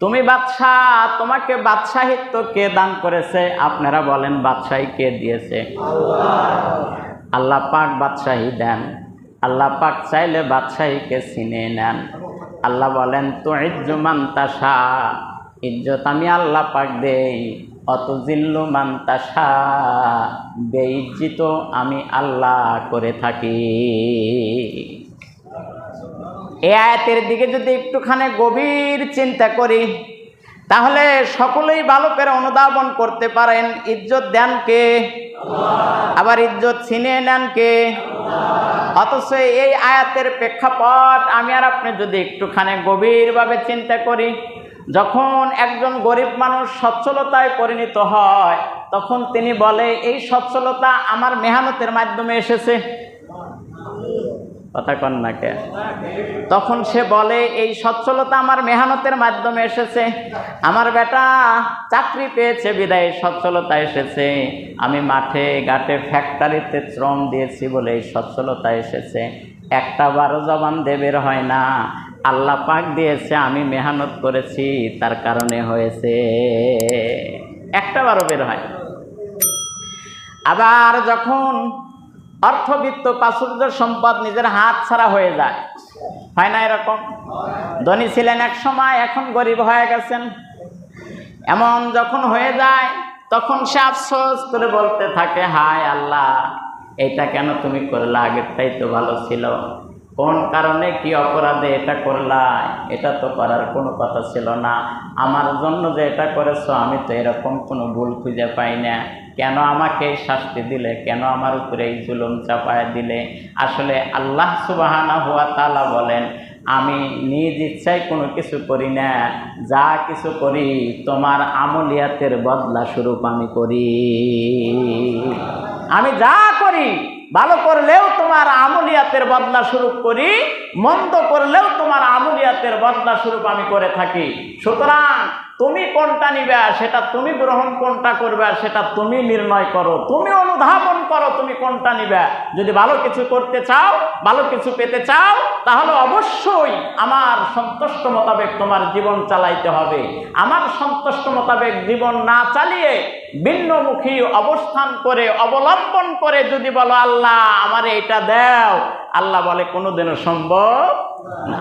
তুমি বাদশাহ তোমাকে বাদশাহিত্ব কে দান করেছে। আপনারা বলেন বাদশাহী কে দিয়েছে? আল্লাহ। পাক বাদশাহী দেন। আল্লাহ পাক চাইলে বাদশাহীকে ছিনে নেন। আল্লাহ বলেন তো ইজ্জুমান তাসা ইজ্জত আমি আল্লাহ পাক দেই। অত জিল্লু মান্তাসা বেইজ্জিত আমি আল্লাহ করে থাকি। এ আয়াতের দিকে যদি একটুখানি গভীর চিন্তা করি, তাহলে সকলেই ভালো করে অনুধাবন করতে পারেন, ইজ্জত দেন কে? আবার ইজ্জত ছিনিয়ে নেন কে? অথচ এই আয়াতের প্রেক্ষাপট আমি আর আপনি যদি একটুখানি গভীরভাবে চিন্তা করি, যখন একজন গরিব মানুষ সচ্ছলতায় পরিণত হয়, তখন তিনি বলে, এই সচ্ছলতা আমার মেহনতের মাধ্যমে এসেছে। কথা কন না কে তখন সে বলে, এই সচ্ছলতা আমার মেহনতের মাধ্যমে এসেছে। আমার বেটা চাকরি পেয়েছে, বিদায় সচ্ছলতা এসেছে। আমি মাঠে ঘাটে ফ্যাক্টরিতে শ্রম দিয়েছি বলে এই সচ্ছলতা এসেছে। একটা বারো জবান দেবের হয় না। আল্লাহ পাক দিয়েছে, আমি মেহনত করেছি, তার কারণে হয়েছে। একটা বারো বের হয়। আবার যখন অর্থবিত্ত প্রাচুর্য সম্পদ নিজের হাত ছাড়া হয়ে যায়। হয় না এরকম? ধনী ছিলেন এক সময়, এখন গরিব হয়ে গেছেন। এমন যখন হয়ে যায়, তখন সে আফসোস করে বলতে থাকে, হায় আল্লাহ, এটা কেন তুমি করলে? আগেরটাই তো ভালো ছিল। কোন কারণে কি অপরাধে এটা করলা এটা তো করার কোনো কথা ছিল না। আমার জন্য যে এটা করেছ, আমি তো এরকম কোনো ভুল খুঁজে পাই না। কেন আমাকে শাস্তি দিলে? কেন আমার উপরে এই জুলুম চাপায় দিলে? আসলে আল্লাহ সুবাহানা হুয়া তালা বলেন, আমি নিজ ইচ্ছায় কোনো কিছু করি না। যা কিছু করি, তোমার আমলিয়াতের বদলা স্বরূপ আমি করি। আমি যা করি, ভালো করলেও আমলিয়াতের বদলা স্বরূপ করি মন্দ করলেও তোমার আমলিয়াতের বদলা স্বরূপ আমি করে থাকি। সুতরাং তুমি কোনটা নিবে সেটা তুমি গ্রহণ কোনটা করবে সেটা তুমি নির্ণয় করো। তুমি অনুধাবন করো তুমি কোনটা নিবে। যদি ভালো কিছু করতে চাও, ভালো কিছু পেতে চাও, তাহলে অবশ্যই আমার সন্তুষ্ট মোতাবেক তোমার জীবন চালাইতে হবে। আমার সন্তুষ্ট মোতাবেক জীবন না চালিয়ে ভিন্নমুখী অবস্থান করে, অবলম্বন করে যদি বলো, আল্লাহ, আমার এটা দেও। আল্লাহ বলে, কোনোদিনও সম্ভব না।